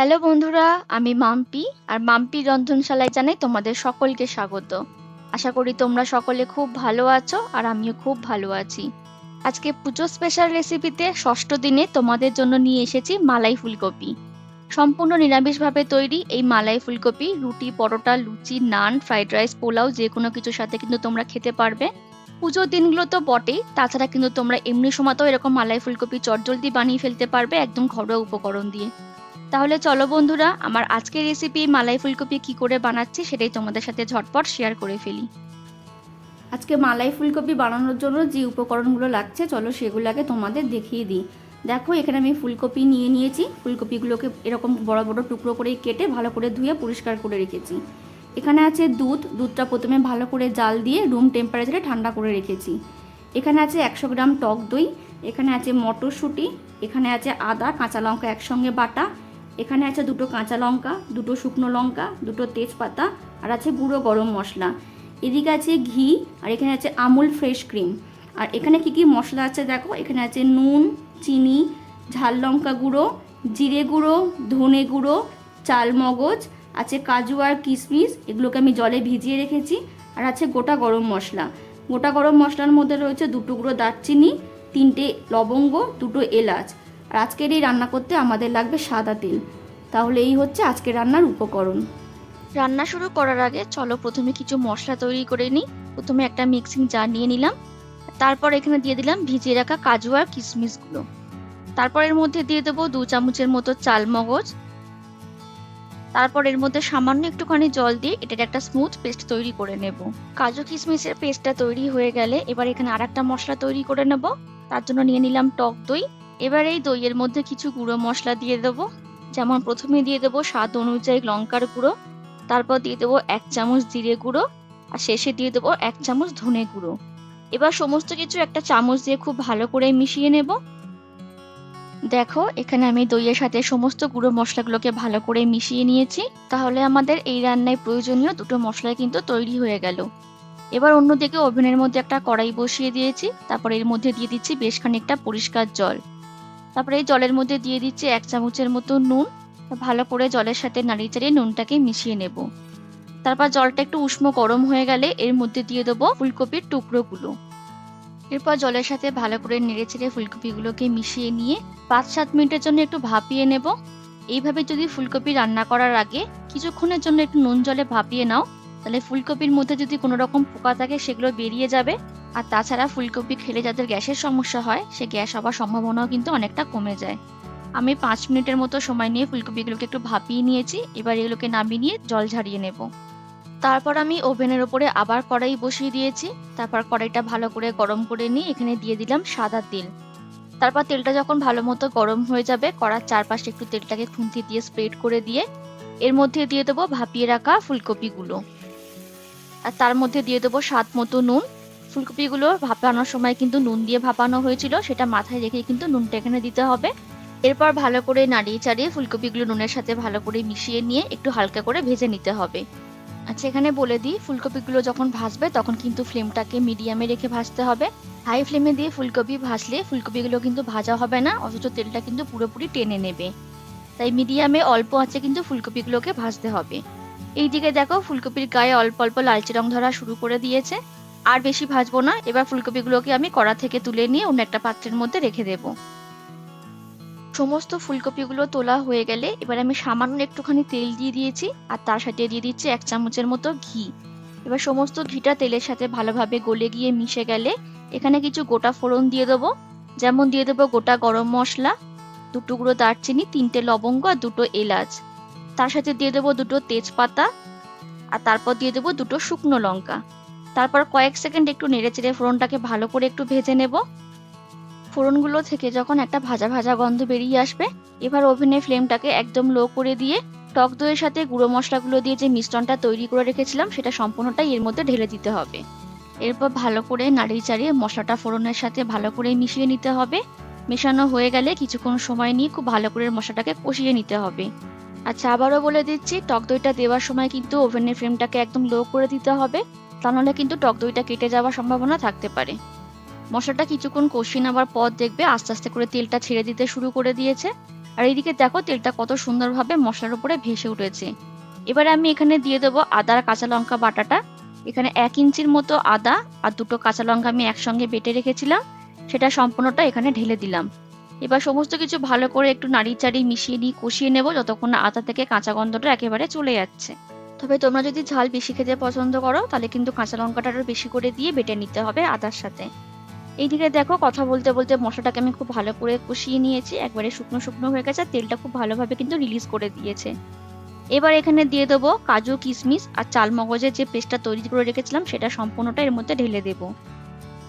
Hello বন্ধুরা, আমি মাম্পি আর মাম্পি রন্ধনশালায় জানাই তোমাদের সকলকে স্বাগত। আশা করি তোমরা সকলে খুব ভালো আছো আর আমিও খুব ভালো আছি। আজকে পুজো স্পেশাল রেসিপিতে ষষ্ঠ দিনে তোমাদের জন্য নিয়ে এসেছি মালাই ফুলকপি। সম্পূর্ণ নিরামিষভাবে তৈরি এই মালাই ফুলকপি, রুটি, পরোটা, লুচি, নান ফ্রাইড রাইস পোলাও যে কোনো কিছুর সাথে কিন্তু তোমরা খেতে পারবে। পুজোর দিনগুলো তো বটেই, তাছাড়া কিন্তু তোমরা এমনি সময়তেও এরকম মালাই ফুলকপি চটজলদি বানিয়ে ফেলতে পারবে একদম ঘরোয়া উপকরণ দিয়ে। তাহলে চলো বন্ধুরা, আমার আজকের রেসিপি মালাই ফুলকপি কি করে বানাচ্ছি সেটাই তোমাদের সাথে ঝটপট শেয়ার করে ফেলি। আজকে মালাই ফুলকপি বানানোর জন্য যে উপকরণগুলো লাগছে, চলো সেগুলো আগে তোমাদের দেখিয়ে দিই। দেখো, এখানে আমি ফুলকপি নিয়ে নিয়েছি। ফুলকপিগুলোকে এরকম বড় বড় টুকরো করে কেটে ভালো করে ধুয়ে পরিষ্কার করে রেখেছি। এখানে আছে দুধ। দুধটা প্রথমে ভালো করে জাল দিয়ে রুম টেম্পারেচারে ঠান্ডা করে রেখেছি। এখানে আছে একশো গ্রাম টক দই। এখানে আছে মটরশুঁটি। এখানে আছে আদা, কাঁচা লঙ্কা একসঙ্গে বাটা। এখানে আছে দুটো কাঁচা লঙ্কা, দুটো শুকনো লঙ্কা, দুটো তেজপাতা, আর আছে গুঁড়ো গরম মশলা। এদিকে আছে ঘি, আর এখানে আছে আমুল ফ্রেশ ক্রিম। আর এখানে কি কি মশলা আছে দেখো? এখানে আছে নুন, চিনি, ঝাল লঙ্কা গুঁড়ো, জিরে গুঁড়ো, ধনে গুঁড়ো, চাল মগজ, আছে কাজু আর কিশমিশ, এগুলোকে আমি জলে ভিজিয়ে রেখেছি। আর আছে গোটা গরম মশলা। গোটা গরম মশলার মধ্যে রয়েছে দু টুকরো দারচিনি, তিনটে লবঙ্গ, দুটো এলাচ। আর আজকের এই রান্না করতে আমাদের লাগবে সাদা তেল। তাহলে এই হচ্ছে আজকে রান্নার উপকরণ। রান্না শুরু করার আগে চলো প্রথমে কিছু মশলা তৈরি করে নিই। প্রথমে একটা মিক্সিং জার নিয়ে নিলাম। তারপর এখানে দিয়ে দিলাম ভিজিয়ে রাখা কাজু আর কিশমিশগুলো। তারপর এর মধ্যে দিয়ে দেবো দু চামচের মতো চাল মগজ তারপর এর মধ্যে সামান্য একটুখানি জল দিয়ে এটার একটা স্মুথ পেস্ট তৈরি করে নেব। কাজু কিশমিশের পেস্টটা তৈরি হয়ে গেলে এবার এখানে আর একটা মশলা তৈরি করে নেব। তার জন্য নিয়ে নিলাম টক দই। এবার এই দইয়ের মধ্যে কিছু গুঁড়ো মশলা দিয়ে দেবো। যেমন প্রথমে দিয়ে দেবো স্বাদ অনুযায়ী লঙ্কার গুঁড়ো, তারপর দিয়ে দেবো এক চামচ জিরে গুঁড়ো, আর শেষে দিয়ে দেবো এক চামচ ধনে গুঁড়ো। এবার সমস্ত কিছু একটা চামচ দিয়ে খুব ভালো করে মিশিয়ে নেব। দেখো, এখানে আমি দইয়ের সাথে সমস্ত গুঁড়ো মশলাগুলোকে ভালো করে মিশিয়ে নিয়েছি। তাহলে আমাদের এই রান্নায় প্রয়োজনীয় দুটো মশলা কিন্তু তৈরি হয়ে গেল। এবার অন্যদিকে ওভেনের মধ্যে একটা কড়াই বসিয়ে দিয়েছি। তারপর এর মধ্যে দিয়ে দিচ্ছি বেশ খানিকটা পরিষ্কার জল। তারপরে এই জলের মধ্যে দিয়ে দিচ্ছি এক চামচের মতো নুন। ভালো করে জলের সাথে নাড়িয়ে চাড়িয়ে নুনটাকে মিশিয়ে নেব। তারপর জলটা একটু উষ্ণ গরম হয়ে গেলে এর মধ্যে দিয়ে দেবো ফুলকপির টুকরোগুলো। এরপর জলের সাথে ভালো করে নেড়ে চেড়ে ফুলকপিগুলোকে মিশিয়ে নিয়ে পাঁচ সাত মিনিটের জন্য একটু ভাপিয়ে নেব। এইভাবে যদি ফুলকপি রান্না করার আগে কিছুক্ষণের জন্য একটু নুন জলে ভাপিয়ে নাও, তাহলে ফুলকপির মধ্যে যদি কোনো রকম পোকা থাকে সেগুলো বেরিয়ে যাবে। আর তাছাড়া ফুলকপি খেলে যাদের গ্যাসের সমস্যা হয়, সে গ্যাস হওয়ার সম্ভাবনাও কিন্তু অনেকটা কমে যায়। আমি পাঁচ মিনিটের মতো সময় নিয়ে ফুলকপিগুলোকে একটু ভাপিয়ে নিয়েছি, এবার এগুলোকে নামিয়ে নিয়ে জল ঝারিয়ে নেব। তারপর আমি ওভেনের ওপরে আবার কড়াই বসিয়ে দিয়েছি, তারপর কড়াইটা ভালো করে গরম করে নিয়ে এখানে দিয়ে দিলাম সাদা তেল। তারপর তেলটা যখন ভালো মতো গরম হয়ে যাবে, কড়ার চারপাশে একটু তেলটাকে খুন্তি দিয়ে স্প্রেড করে দিয়ে, এর মধ্যে দিয়ে দেবো ভাপিয়ে রাখা ফুলকপিগুলো। আর তার মধ্যে দিয়ে দেবো স্বাদ মতো নুন ফুলকপিগুলো ভাপানোর সময় কিন্তু নুন দিয়ে ভাপানো হয়েছিল, সেটা মাথায় রেখে কিন্তু নুনটা এখানে দিতে হবে। এরপর ভালো করে নাড়িয়ে চাড়িয়ে ফুলকপিগুলো নুনের সাথে ভালো করে মিশিয়ে নিয়ে একটু হালকা করে ভেজে নিতে হবে। আচ্ছা এখানে বলে দিই, ফুলকপিগুলো যখন ভাজবে তখন কিন্তু ফ্লেমটাকে মিডিয়ামে রেখে ভাজতে হবে। হাই ফ্লেমে দিয়ে ফুলকপি ভাজলে ফুলকপিগুলো কিন্তু ভাজা হবে না, অথচ তেলটা কিন্তু পুরোপুরি টেনে নেবে। তাই মিডিয়ামে অল্প আঁচে কিন্তু ফুলকপিগুলোকে ভাজতে হবে। এইদিকে দেখো, ফুলকপির গায়ে অল্প অল্প লালচে রং ধরা শুরু করে দিয়েছে। আর বেশি ভাজবো না। এবার ফুলকপিগুলোকে আমি কড়া থেকে তুলে নিয়ে অন্য একটা পাত্রের মধ্যে রেখে দেব। সমস্ত ফুলকপিগুলো তোলা হয়ে গেলে এবার আমি সামান্য একটুখানি তেল দিয়ে দিয়েছি আর তার সাথে দিয়ে দিচ্ছি এক চামচের মতো ঘি। এবার সমস্ত ঘিটা তেলের সাথে ভালোভাবে গলে গিয়ে মিশে গেলে এখানে কিছু গোটা ফোড়ন দিয়ে দেবো। যেমন দিয়ে দেবো গোটা গরম মশলা, দু টুকরো দারচিনি, তিনটে লবঙ্গ আর দুটো এলাচ। তার সাথে দিয়ে দেবো দুটো তেজপাতা আর তারপর দিয়ে দেবো দুটো শুকনো লঙ্কা। তারপর কয়েক সেকেন্ড একটু নেড়ে চেড়ে ফোড়নটাকে ভালো করে একটু ভেজে নেব। ফোড়নগুলো থেকে যখন একটা ভাজা ভাজা গন্ধ বেরিয়ে আসবে, এবার ওভেনের ফ্লেমটাকে একদম লো করে দিয়ে টক দইয়ের সাথে গুঁড়ো মশলাগুলো দিয়ে যে মিশ্রণটা তৈরি করে রেখেছিলাম, সেটা সম্পূর্ণটাই এর মধ্যে ঢেলে দিতে হবে। এরপর ভালো করে নাড়িয়ে চাড়িয়ে মশলাটা ফোড়নের সাথে ভালো করে মিশিয়ে নিতে হবে। মেশানো হয়ে গেলে কিছুক্ষণ সময় নিয়ে খুব ভালো করে মশলাটাকে কষিয়ে নিতে হবে। আচ্ছা আবারও বলে দিচ্ছি, টক দইটা দেওয়ার সময় কিন্তু ওভেনের ফ্লেমটাকে একদম লো করে দিতে হবে। তা নাহলে কিন্তু টক দইটা কেটে যাওয়ার সম্ভাবনা থাকতে পারে। মশলাটা কিছুক্ষণ কষিয়ে নেওয়ার পর দেখবে আস্তে আস্তে করে তেলটা ছেড়ে দিতে শুরু করে দিয়েছে। আর এইদিকে দেখো তেলটা কত সুন্দরভাবে মশলার উপরে ভেসে উঠেছে। এবারে আমি এখানে দিয়ে দেবো আদা আর কাঁচা লঙ্কা বাটাটা। এখানে এক ইঞ্চির মতো আদা আর দুটো কাঁচা লঙ্কা আমি একসঙ্গে বেটে রেখেছিলাম। সেটা সম্পূর্ণটা এখানে ঢেলে দিলাম। এবার সমস্ত কিছু ভালো করে একটু নাড়ি চাড়ি মিশিয়ে নিয়ে কষিয়ে নেব, যতক্ষণ না আদা থেকে কাঁচা গন্ধটা একেবারে চলে যাচ্ছে। তবে তোমরা যদি ঝাল বেশি খেতে পছন্দ করো, তাহলে কিন্তু কাঁচা লঙ্কাটা আরও বেশি করে দিয়ে বেটে নিতে হবে আদার সাথে। এইদিকে দেখো, কথা বলতে বলতে মশলাটাকে আমি খুব ভালো করে কষিয়ে নিয়েছি। একবারে শুকনো শুকনো হয়ে গেছে, তেলটা খুব ভালোভাবে কিন্তু রিলিজ করে দিয়েছে। এবার এখানে দিয়ে দেবো কাজু, কিশমিশ আর চাল মগজের যে পেস্টটা তৈরি করে রেখেছিলাম, সেটা সম্পূর্ণটা এর মধ্যে ঢেলে দেবো।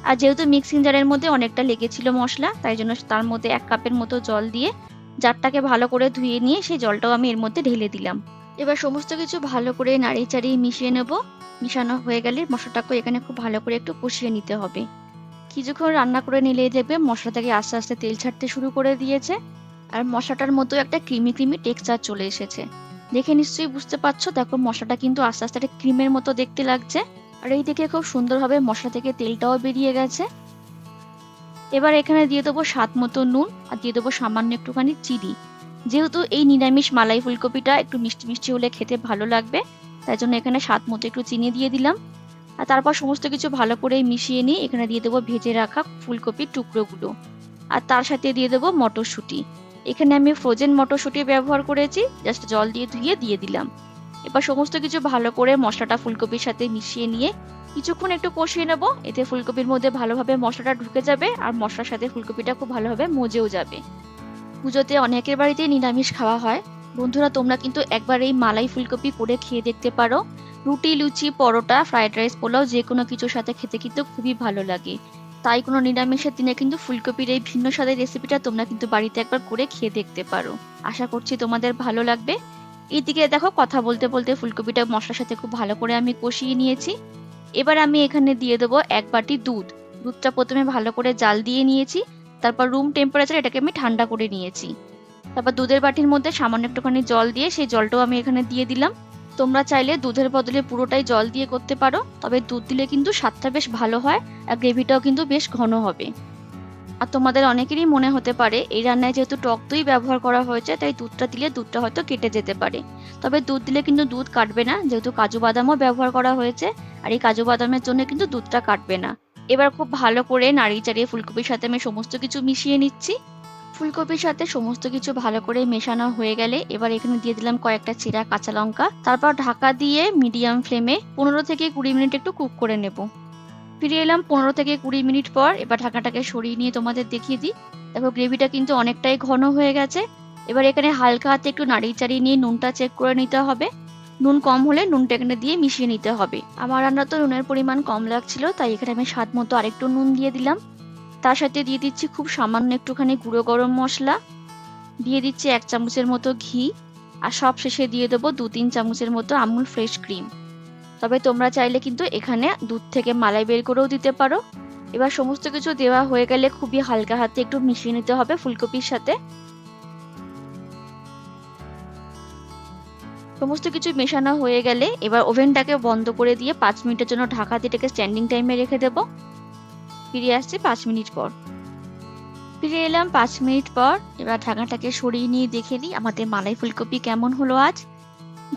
আর যেহেতু মিক্সিং জারের মধ্যে অনেকটা লেগেছিল মশলা, তাই জন্য তার মধ্যে এক কাপের মতো জল দিয়ে জারটাকে ভালো করে ধুয়ে নিয়ে সেই জলটাও আমি এর মধ্যে ঢেলে দিলাম। এবার সমস্ত কিছু ভালো করে নাড়িয়ে চাড়িয়ে মিশিয়ে নেব। মিশানো হয়ে গেলে মশলাটাকে এখানে খুব ভালো করে একটু কষিয়ে নিতে হবে। কিছুক্ষণ রান্না করে নিলে দেখবে মশলা থেকে আস্তে আস্তে তেল ছাড়তে শুরু করে দিয়েছে। আর মশলাটার মতো একটা ক্রিমি ক্রিমি টেক্সচার চলে এসেছে। দেখে নিশ্চয়ই বুঝতে পারছ, দেখো মশলাটা কিন্তু আস্তে আস্তে একটা ক্রিমের মতো দেখতে লাগছে। আর এই দিকে খুব সুন্দরভাবে মশলা থেকে তেলটাও বেরিয়ে গেছে। এবার এখানে দিয়ে দেবো স্বাদ মতো নুন আর দিয়ে দেবো সামান্য একটুখানি চিনি। যেহেতু এই নিরামিষ মালাই ফুলকপিটা একটু মিষ্টি মিষ্টি হলে খেতে ভালো লাগবে, তাই জন্য এখানে স্বাদ মতো একটু চিনি দিয়ে দিলাম। আর তারপর সমস্ত কিছু ভালো করে মিশিয়ে নিয়ে এখানে দিয়ে দেবো ভেজে রাখা ফুলকপির টুকরোগুলো। আর তার সাথে দিয়ে দেবো মটরশুঁটি। এখানে আমি ফ্রোজেন মটরশুঁটি ব্যবহার করেছি জাস্ট জল দিয়ে ধুয়ে দিয়ে দিলাম। এবার সমস্ত কিছু ভালো করে মশলাটা ফুলকপির সাথে মিশিয়ে নিয়ে কিছুক্ষণ একটু কষিয়ে নেব, এতে ফুলকপির মধ্যে ভালোভাবে মশলাটা ঢুকে যাবে আর মশলার সাথে ফুলকপিটা খুব ভালোভাবে মজেও যাবে। পুজোতে অনেকের বাড়িতে নিরামিষ খাওয়া হয়। বন্ধুরা, তোমরা কিন্তু একবার এই মালাই ফুলকপি করে খেয়ে দেখতে পারো। রুটি, লুচি, পরোটা, ফ্রাইড রাইস, পোলাও যে কোনো কিছুর সাথে খেতে কিন্তু খুবই ভালো লাগে। তাই কোনো নিরামিষের দিনে কিন্তু ফুলকপির এই ভিন্ন স্বাদের রেসিপিটা তোমরা কিন্তু বাড়িতে একবার করে খেয়ে দেখতে পারো। আশা করছি তোমাদের ভালো লাগবে। এইদিকে দেখো, কথা বলতে বলতে ফুলকপিটা মশলার সাথে খুব ভালো করে আমি কষিয়ে নিয়েছি। এবার আমি এখানে দিয়ে দেবো এক বাটি দুধ। দুধটা প্রথমে ভালো করে জাল দিয়ে নিয়েছি। তারপর রুম টেম্পারেচার এটাকে আমি ঠান্ডা করে নিয়েছি। তারপর দুধের বাটির মধ্যে সামান্য একটুখানি জল দিয়ে সেই জলটাও আমি এখানে দিয়ে দিলাম। তোমরা চাইলে দুধের বদলে পুরোটাই জল দিয়ে করতে পারো, তবে দুধ দিলে কিন্তু স্বাদটা বেশ ভালো হয় আর গ্রেভিটাও কিন্তু বেশ ঘন হবে। আর তোমাদের অনেকেরই মনে হতে পারে, এই রান্নায় যেহেতু টক দই ব্যবহার করা হয়েছে, তাই দুধটা দিলে দুধটা হয়তো কেটে যেতে পারে। তবে দুধ দিলে কিন্তু দুধ কাটবে না, যেহেতু কাজু বাদামও ব্যবহার করা হয়েছে, আর এই কাজু বাদামের জন্য কিন্তু দুধটা কাটবে না। এবার খুব ভালো করে নাড়িয়ে চাড়িয়ে ফুলকপির সাথে আমি সমস্ত কিছু মিশিয়ে নিচ্ছি। ফুলকপির সাথে সমস্ত কিছু ভালো করে মেশানো হয়ে গেলে এবার এখানে দিয়ে দিলাম কয়েকটা চিরা কাঁচা লঙ্কা। তারপর ঢাকা দিয়ে মিডিয়াম ফ্লেমে পনেরো থেকে কুড়ি মিনিট একটু কুক করে নেব। ফিরে এলাম পনেরো থেকে কুড়ি মিনিট পর, এবার ঢাকাটাকে সরিয়ে নিয়ে তোমাদের দেখিয়ে দিই। দেখো গ্রেভিটা কিন্তু অনেকটাই ঘন হয়ে গেছে। এবার এখানে হালকা হাতে একটু নাড়িয়ে চাড়িয়ে নিয়ে নুনটা চেক করে নিতে হবে। নুন কম হলে নুনটা এখানে দিয়ে মিশিয়ে নিতে হবে। আমার রান্না তো নুনের পরিমাণ কম লাগছিল, তাই এখানে আমি স্বাদ মতো আরেকটু নুন দিয়ে দিলাম। তার সাথে দিয়ে দিচ্ছি খুব সামান্য একটুখানি গুঁড়ো গরম মশলা। দিয়ে দিচ্ছি এক চামচের মতো ঘি, আর সব শেষে দিয়ে দেবো দু তিন চামচের মতো আমুল ফ্রেশ ক্রিম। তবে তোমরা চাইলে কিন্তু এখানে দুধ থেকে মালাই বের করেও দিতে পারো। এবার সমস্ত কিছু দেওয়া হয়ে গেলে খুবই হালকা হাতে একটু মিশিয়ে নিতে হবে ফুলকপির সাথে। সমস্ত কিছু মেশানো হয়ে গেলে এবার ওভেনটাকে বন্ধ করে দিয়ে পাঁচ মিনিটের জন্য ঢাকা দিয়ে স্ট্যান্ডিং টাইমে রেখে দেবো। ফিরে আসছি পাঁচ মিনিট পর। ফিরে এলাম পাঁচ মিনিট পর। এবার ঢাকাটাকে সরিয়ে নিয়ে দেখে নিই আমাদের মালাই ফুলকপি কেমন হলো আজ।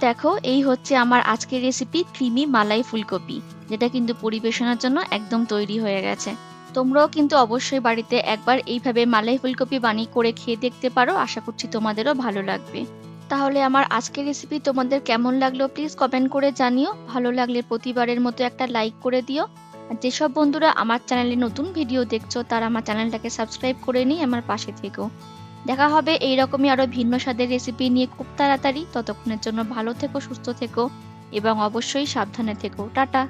দেখো, এই হচ্ছে আমার আজকের রেসিপি ক্রিমি মালাই ফুলকপি, যেটা কিন্তু পরিবেশনের জন্য একদম তৈরি হয়ে গেছে। তোমরাও কিন্তু অবশ্যই বাড়িতে একবার এইভাবে মালাই ফুলকপি বানিয়ে করে খেয়ে দেখতে পারো। আশা করছি তোমাদেরও ভালো লাগবে। তাহলে আমার আজকের রেসিপি তোমাদের কেমন লাগল প্লিজ কমেন্ট করে জানিও। ভালো লাগলে প্রতিবারের মতো একটা লাইক করে দিও। আর যেসব বন্ধুরা আমার চ্যানেলে নতুন ভিডিও দেখছ, তারা আমার চ্যানেলটাকে সাবস্ক্রাইব করে নিই আমার পাশে থেকো। দেখা হবে এইরকমই আরও ভিন্ন স্বাদের রেসিপি নিয়ে খুব তাড়াতাড়ি। ততক্ষণের জন্য ভালো থেকো, সুস্থ থেকো এবং অবশ্যই সাবধানে থেকো। টাটা!